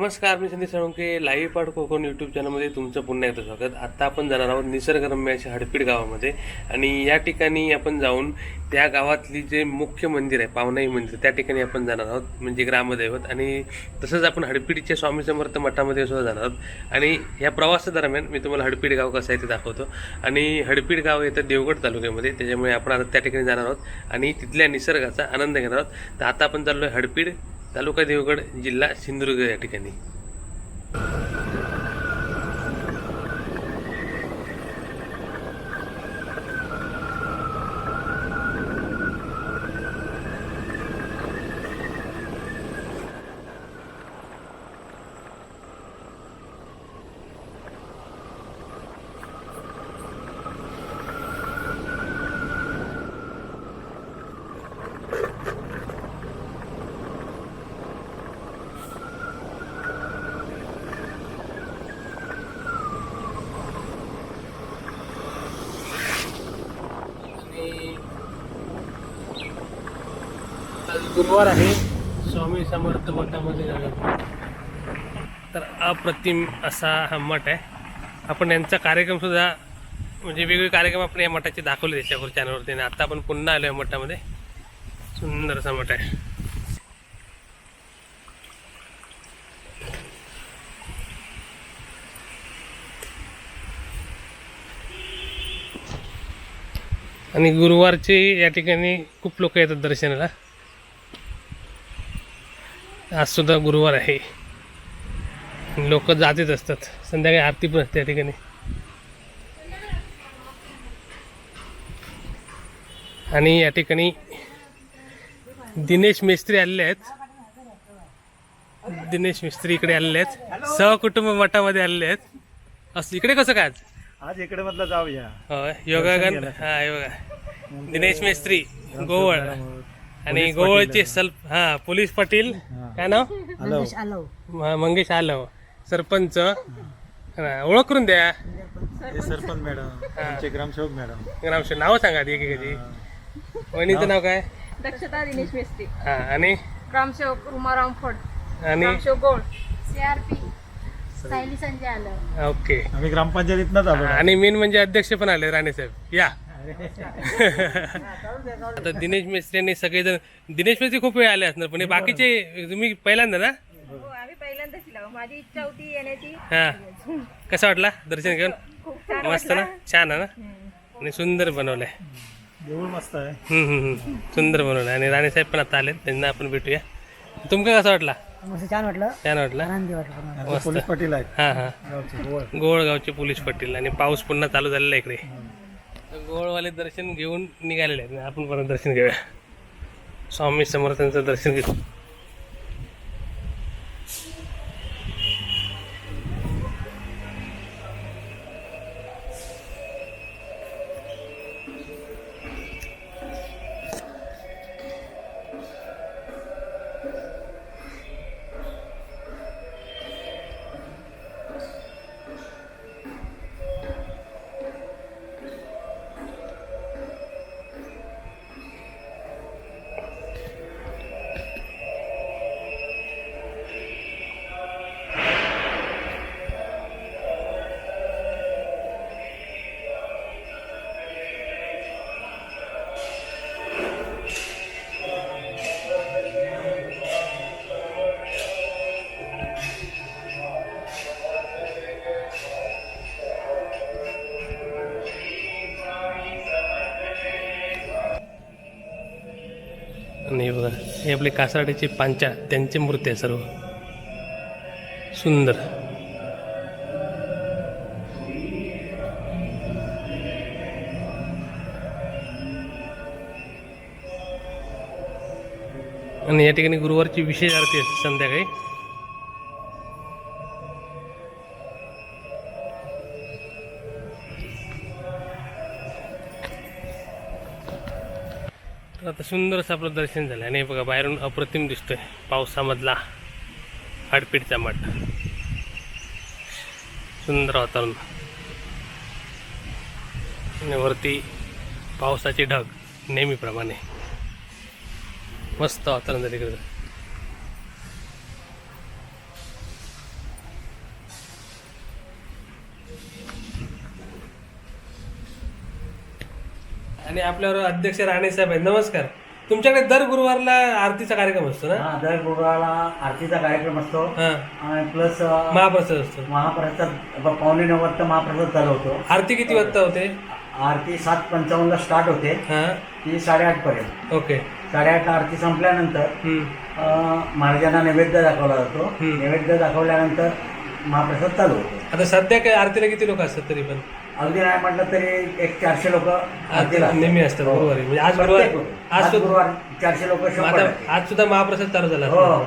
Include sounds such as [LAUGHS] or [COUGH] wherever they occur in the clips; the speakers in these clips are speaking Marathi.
नमस्कार मी संदीप साळुंके लाईव्ह पाठ कोकण यूट्यूब चॅनलमध्ये तुमचं पुन्हा एकदा स्वागत. आत्ता आपण जाणार आहोत निसर्गरम्य अशा हडपीड गावामध्ये आणि या ठिकाणी आपण जाऊन त्या गावातली जे मुख्य मंदिर आहे पावनाई मंदिर त्या ठिकाणी आपण जाणार आहोत म्हणजे ग्रामदैवत. आणि तसंच आपण हडपीडच्या स्वामी समर्थ मठामध्ये सुद्धा जाणार आहोत. आणि या प्रवासादरम्यान मी तुम्हाला हडपीड गाव कसं आहे ते दाखवतो. आणि हडपीड गाव येतं देवगड तालुक्यामध्ये त्याच्यामुळे आपण आता त्या ठिकाणी जाणार आहोत आणि तिथल्या निसर्गाचा आनंद घेणार आहोत. तर आता आपण चाललो आहे हडपीड तालुका देवगड जिल्हा सिंधुदुर्ग या ठिकाणी आज गुरुवार आहे. स्वामी समर्थ मठामध्ये जाणार तर अप्रतिम असा हा मठ आहे. आपण यांचा कार्यक्रमसुद्धा म्हणजे वेगवेगळे कार्यक्रम आपण या मठाचे दाखवले त्याच्यावर चॅनलवरती आणि आता आपण पुन्हा आलो या मठामध्ये. सुंदर असा मठ आहे. आणि गुरुवारचे या ठिकाणी खूप लोक येतात दर्शनाला. आज सुद्धा गुरुवार आहे. लोक जातच असतात. संध्याकाळी आरती पण असते या ठिकाणी. आणि या ठिकाणी दिनेश मिस्त्री आलेले आहेत. दिनेश मिस्त्री इकडे आलेले आहेत. सहकुटुंब मठामध्ये आलेले आहेत. असं इकडे कसं काय आज? इकडे म्हटलं जाऊया. होय योगागन हा हे बघा. दिनेश मिस्त्री गोवळ. आणि गोवळचे सल्प हा पोलीस पाटील. काय नाव? म- मंगेश आलव. सरपंच. हा, ओळख करून द्या. हे सरपंच मॅडम आमचे ग्रामसेवक मॅडम. ग्रामशे नाव सांगा आधी एकेकाची. वहिनीचं नाव? काय? दक्षता दिनेश मेस्त्री. हा आणि? ग्रामसेवक उमाराम फड. आणि? ग्रामसेवक गोळ. सीआरपी सायली संजय आलं ओके. आम्ही ग्रामपंचायतीतनंच आलो. आणि मेन म्हणजे अध्यक्ष पण आले राणे साहेब. या. [LAUGHS] आता दिनेश मिस्त्री आणि सगळेजण दिनेश मिस्त्री खूप वेळ आले असणार पण हे बाकीचे तुम्ही पहिल्यांदा ना? हो आम्ही पहिल्यांदाच दिला माझी इच्छा होती येण्याची. हा. कसा वाटला दर्शन घेऊन? खूप छान मस्त ना? छान आहे ना? आणि सुंदर बनवलंय. देऊळ मस्त आहे. हम्म, हम्म, हम्म. सुंदर बनवलं आणि राणे साहेब पण आता आले त्यांना आपण भेटूया. तुमका कसा वाटला? मस्त छान वाटलं. छान वाटला? आनंदी वाटलं आमचे मस्त. पोलीस पाटील आहेत. हा हा. गावचे गोवळ. गोवळगावचे पोलीस पाटील. आणि पाऊस पुन्हा चालू झालेला आहे इकडे. गोळवाले दर्शन घेऊन निघालेले आहेत. आपण पण दर्शन घेऊया. स्वामी समर्थांचं दर्शन घेऊ हे आपले कासारड्याचे पांचा त्यांचे मूर्ती आहे सर्व. सुंदर. आणि या ठिकाणी गुरुवारची विशेष आरती असते संध्याकाळी. आता सुंदर असं आपलं दर्शन झालं आणि बघा बाहेरून अप्रतिम दिसतोय पावसामधला हाडपीठचा मठ. सुंदर वातावरण. आणि वरती पावसाचे ढग नेहमीप्रमाणे. मस्त वातावरण झालं आणि आपल्यावर अध्यक्ष राणे साहेब आहेत. नमस्कार. तुमच्याकडे दर गुरुवारला आरतीचा कार्यक्रम असतो ना? हा दर गुरुवारला आरतीचा कार्यक्रम असतो. हा. आणि प्लस महाप्रसाद असतो. महाप्रसाद ब- पावणे नऊ वाजता महाप्रसाद चालू होतो. आरती किती वाजता होते? आरती सात पंचावन्नला स्टार्ट होते. हा. ती साडेआठ पर्यंत. ओके. साडेआठला आरती संपल्यानंतर हम्म. अं, महाराजांना नैवेद्य दाखवला जातो. हम्म. नैवेद्य दाखवल्यानंतर महाप्रसाद चालू होतो. आता सध्या काय आरतीला किती लोक असतात तरी पण? अगदी नाही म्हटलं तरी एक चारशे लोक. नेहमी असतात हो. गुरुवारी म्हणजे आज गुरुवार. आज गुरुवार चारशे लोक. आज सुद्धा महाप्रसाद चालू झाला हो. हो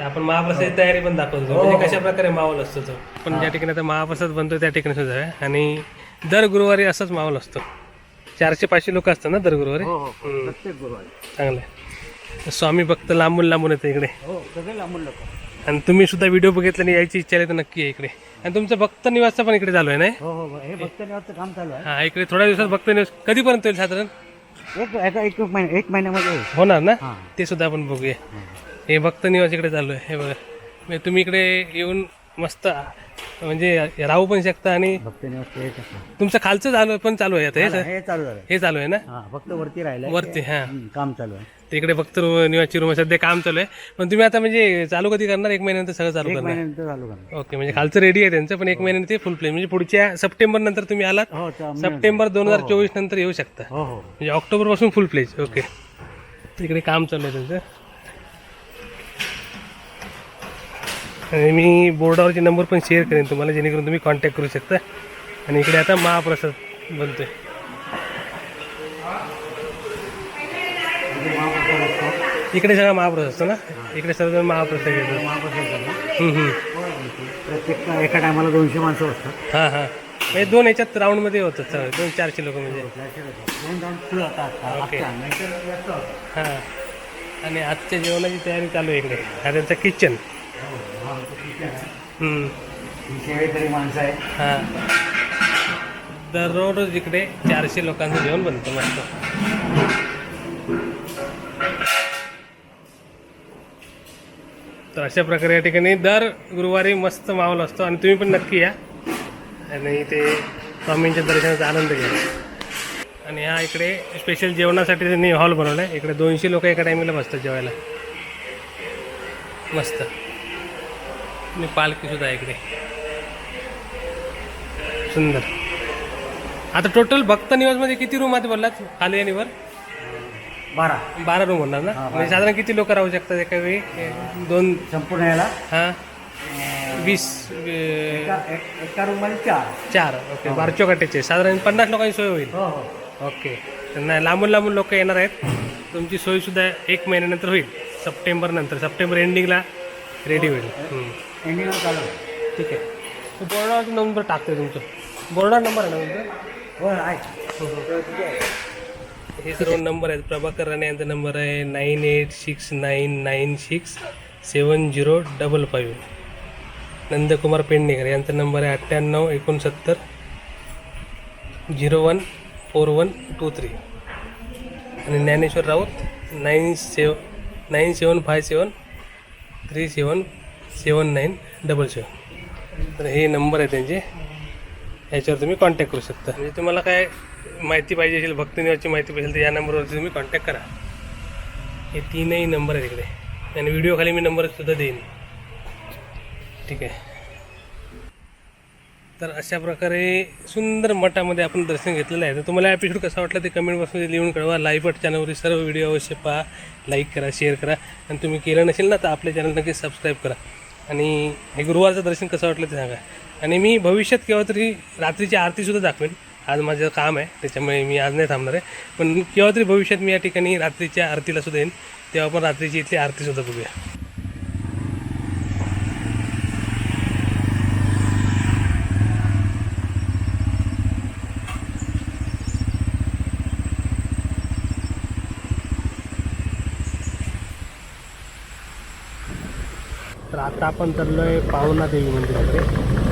आपण महाप्रसादाची तयारी पण दाखवतो हो, म्हणजे हो. कशा प्रकारे माहोल असतो तो पण ज्या ठिकाणी आता महाप्रसाद बनतो त्या ठिकाणी सुद्धा आहे आणि दर गुरुवारी असाच माहोल असतो चारशे पाचशे लोक असतात ना दर गुरुवारी हो हो. प्रत्येक गुरुवारी चांगलं स्वामी भक्त लांबून लांबून येते इकडे हो सगळे लांबून लोक आणि तुम्ही सुद्धा व्हिडिओ बघितला आणि यायची इच्छा आहे तर नक्की आहे इकडे. आणि तुमचं भक्त निवासचं पण इकडे चालू आहे ना हो हो हे. भक्त निवासचं काम चालू आहे. हा इकडे थोड्या दिवसात भक्त निवास कधीपर्यंत होईल साधारण? एक एका एक महिना एक महिन्यामध्ये होईल. होणार ना? हां. ते सुद्धा आपण बघूया. हे. भक्त निवास इकडे चालू आहे. हे बघा. म्हणजे तुम्ही इकडे येऊन मस्त म्हणजे राहू पण शकता आणि भक्त. तुमचं खालचं चालू पण चालू आहे आता हे हे चालू झालं. हे चालू आहे ना? हा फक्त वरती राहिलं वरती हा. काम चालू आहे. तिकडे भक्त निवासची रूम सध्या काम चालू आहे. पण तुम्ही आता म्हणजे चालू कधी करणार? एक महिन्यानंतर सगळं चालू एक करणार. महिन्यानंतर चालू करणार. ओके म्हणजे खालचं रेडी आहे त्यांचं पण एक महिन्याने ते फुल प्ले म्हणजे पुढच्या सप्टेंबर नंतर तुम्ही आलात. हो सप्टेंबर दोन हजार चोवीस नंतर येऊ शकता. हो हो. म्हणजे ऑक्टोबरपासून फुल प्लेज ओके. तिकडे काम चालू आहे त्यांचं. आणि मी बोर्डावरचे नंबर पण शेअर करेन तुम्हाला जेणेकरून तुम्ही कॉन्टॅक्ट करू शकता. आणि इकडे आता महाप्रसाद बनतोय. इकडे सगळा महाप्रसाद असतो ना? इकडे सर्व महाप्रसाद घेतो महाप्रसाद झाला. हम्म, हम्म. प्रत्येक एका टायमाला दोनशे माणसं असतात. हां हां. म्हणजे दोन याच्यात राऊंडमध्ये होतात सगळे. दोन चारशे लोक म्हणजे. दोन फुलं आता. ओके. नाहीतर जास्त. हां. आणि आजच्या जेवणाची तयारी चालू आहे इकडे. हा त्यांचं किचन हम्म. ही माणसं आहे हां. दररोज इकडे चारशे लोकांचं जेवण बनतं मस्त. तर अशा प्रकारे या ठिकाणी दर गुरुवारी मस्त माहोल असतो आणि तुम्ही पण नक्की या. आणि ते स्वामींच्या दर्शनाचा आनंद घ्या. आणि हा इकडे स्पेशल जेवणासाठी त्यांनी हॉल बनवला आहे इकडे दोनशे लोक एका टायमिंगला बसतात जेवायला. मस्त. आणि पालखीसुद्धा आहे इकडे. सुंदर. आता टोटल भक्त निवासमध्ये किती रूम आहेत बोललात? खाली आणि वर? बारा. बारा रूम होणार ना? म्हणजे साधारण किती लोक राहू शकतात एका वेळी? दोन संपूर्ण याला हां. वीस एका एक- एका रूममध्ये चार. चार. ओके बारचो काटेचे साधारण पन्नास लोकांची सोय होईल. हो हो. ओके. तर नाही लांबून लांबून लोक येणार आहेत. तुमची सोयसुद्धा एक महिन्यानंतर होईल. सप्टेंबर नंतर. सप्टेंबर एंडिंगला रेडी होईल. हम्म. एंडिंग चालू. ठीक आहे. बोर्डावर नंबर टाकतोय तुमचं. बोर्डावर नंबर आहे ना तुमचा? हो आहे हे सर्व नंबर आहेत. प्रभाकर राणे यांचा नंबर आहे nine eight six nine nine six seven zero double five. Nandkumar Pednekar यांचा नंबर आहे अठ्ठ्याण्णव एकोणसत्तर zero one four one two three. आणि Dnyaneshwar Raut nine seven nine seven five seven three seven seven nine double seven. तर हे नंबर आहे त्यांचे. ह्याच्यावर तुम्ही कॉन्टॅक्ट करू शकता. म्हणजे तुम्हाला काय माहिती पाहिजे असेल भक्तिनिवासची माहिती पाहिजे तर या नंबरवरती तुम्ही कॉन्टॅक्ट करा. हे तीनही नंबर आहेत इकडे. आणि व्हिडिओ खाली मी नंबर सुद्धा देईन. ठीक आहे. तर अशा प्रकारे सुंदर मठामध्ये आपण दर्शन घेतलेलं आहे. तर तुम्हाला एपिसोड कसा वाटला ते कमेंट बॉक्समध्ये लिहून कळवा. लाईव्ह चॅनलवरील सर्व व्हिडिओ अवश्य पहा. लाईक करा शेअर करा. आणि तुम्ही केलं नसेल ना तर आपल्या चॅनल नक्की सबस्क्राईब करा. आणि हे गुरुवारचं दर्शन कसं वाटलं ते सांगा. आणि मी भविष्यात केव्हा तरी रात्रीची आरतीसुद्धा दाखवेन. आज माझं काम आहे त्याच्यामुळे मी आज नाही थांबणार आहे. पण केव्हा तरी भविष्यात मी या ठिकाणी रात्रीच्या आरतीला सुद्धा येईन. तेव्हा आपण रात्रीची इथली आरतीसुद्धा बघूया. तर आता आपण चाललो आहे पाहुणा देवी मंदिराकडे.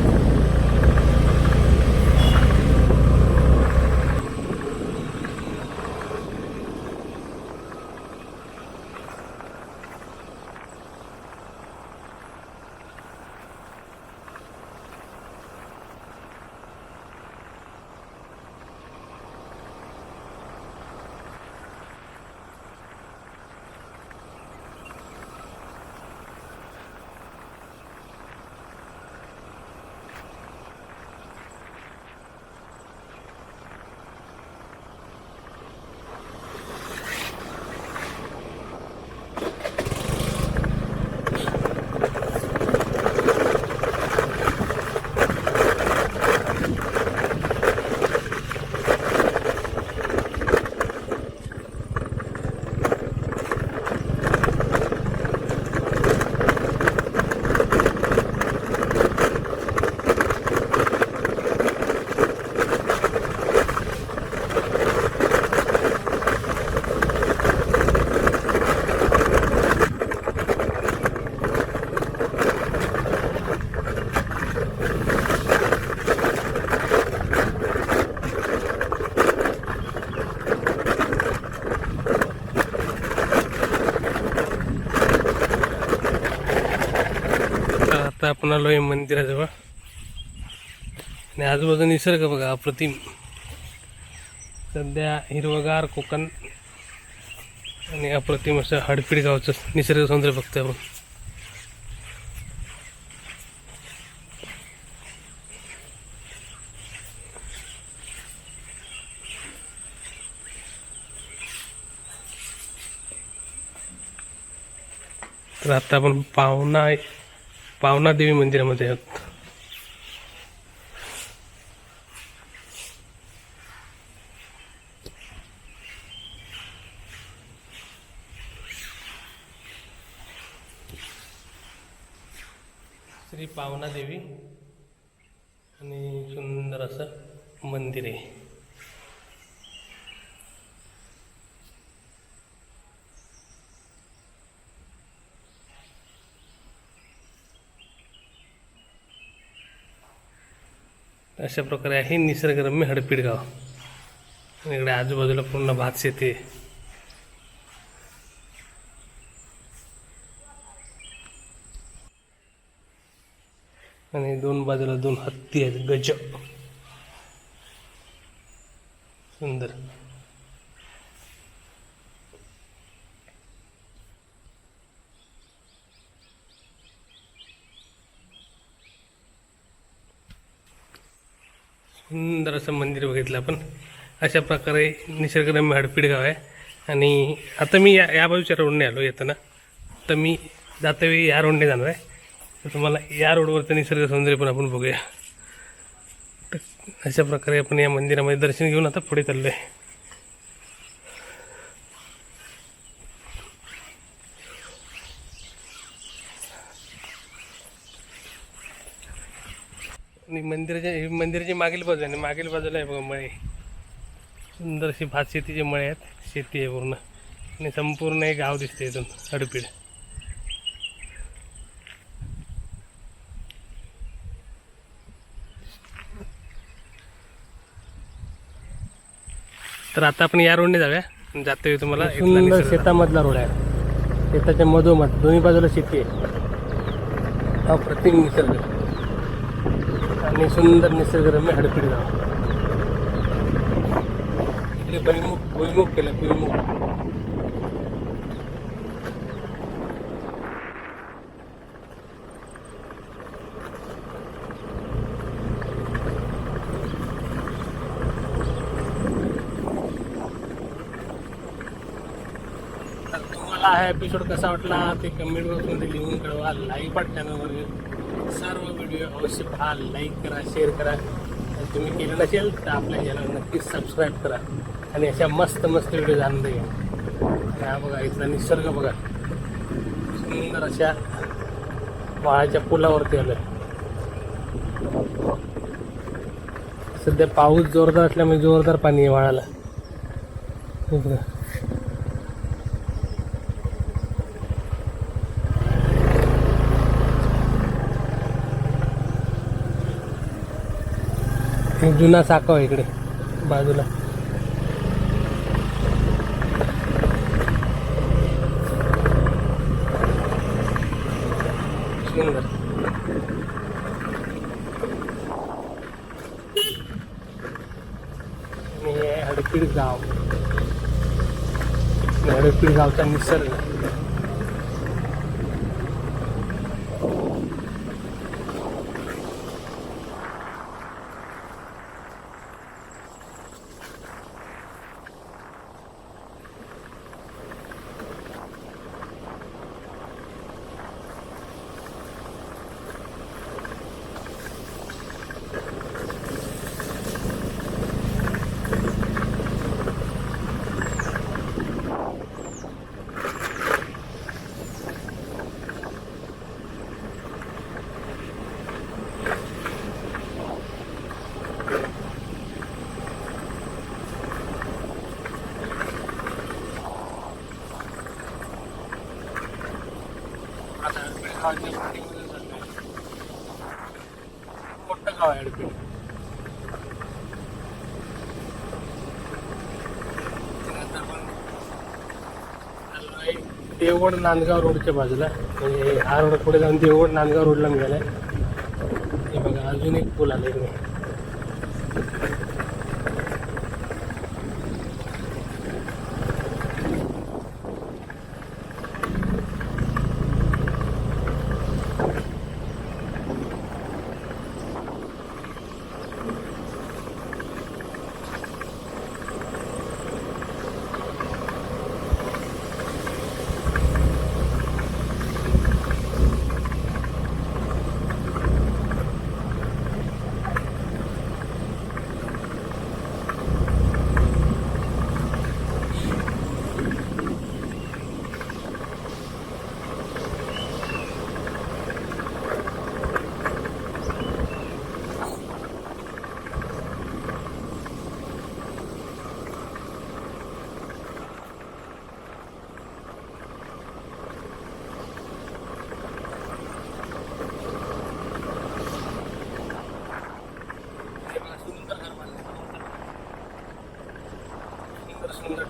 आपण आलो आहे मंदिराजवळ. आणि आजूबाजू निसर्ग बघा अप्रतिम. सध्या हिरवगार कोकण आणि अप्रतिम असं हडपीड गावचं निसर्ग सौंदर्य बघतोय आपण. तर आता आपण पाहुणा पावना देवी मंदिरामध्ये आहोत श्री पावना देवी आणि सुंदर असं मंदिर आहे अशा प्रकारे आहे निसर्गरम्य हडपीड गाव. आणि इकडे आजूबाजूला पूर्ण भात शेती. आहे आणि दोन बाजूला दोन हत्ती आहेत. गज. सुंदर. सुंदर असं मंदिर बघितलं आपण. अशा प्रकारे निसर्गरम्य हडपीड गाव आहे. आणि आता मी या या बाजूच्या रोडने आलो येताना. तर मी जातावेळी या रोडने जाणार आहे. तर तुम्हाला या रोडवरचं निसर्ग सौंदर्य पण आपण बघूया. तर अशा प्रकारे आपण या मंदिरामध्ये दर्शन घेऊन आता पुढे चाललो आहे मंदिराच्या हे मंदिराची मागील बाजू आहे आणि मागील बाजूला आहे बघा मळे. सुंदर अशी भात शेतीचे मळे आहेत. शेती आहे पूर्ण. आणि संपूर्ण एक गाव दिसते इथून हडपीड. तर आता आपण या रोडने जाऊया. जातोय तुम्हाला सुंदर शेतामधला रोड आहे. शेताच्या मधोमध दोन्ही बाजूला शेती आहे. हा प्रतिम निसर्ग. आणि सुंदर निसर्गरम्य हडपीड गाव. इकडे भुईमुख भुईमुख केलं भुईमुख तुम्हाला हा एपिसोड कसा वाटला ते कमेंट बॉक्समध्ये लिहून कळवा. लाईक पाठ चॅनलवर सर्व व्हिडिओ अवश्य पहा लाईक करा शेअर करा. आणि तुम्ही केलं नसेल तर आपल्या चॅनल नक्कीच सबस्क्राईब करा. आणि अशा मस्त मस्त व्हिडिओ जाणून घ्या आणि हा बघा इथला निसर्ग बघा. सुंदर अशा वाळाच्या पुलावरती आलं सध्या पाऊस जोरदार असल्यामुळे जोरदार पाणी आहे वाळाला. जुना साखव आहे इकडे बाजूला. हे हडपीड गाव. हडपीड गावचा निसर्ग. देवगड नांदगाव रोडच्या बाजूला. म्हणजे हा रोड पुढे जाऊन देवगड नांदगाव रोडला मिळाला हे बघा अजून एक पूल आला इकडे.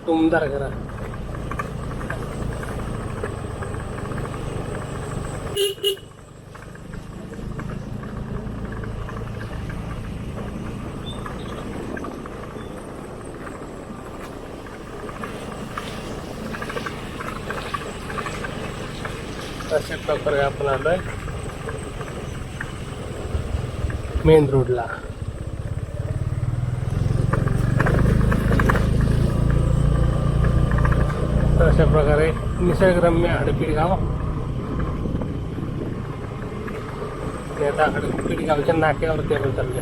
टुमदार घरा अशा प्रकारे आपण आलोय. मेन रोडला. अशा प्रकारे निसर्गरम्य हडपीड गाव. आता हडपीड गावच्या नाक्यावरती आपण चालले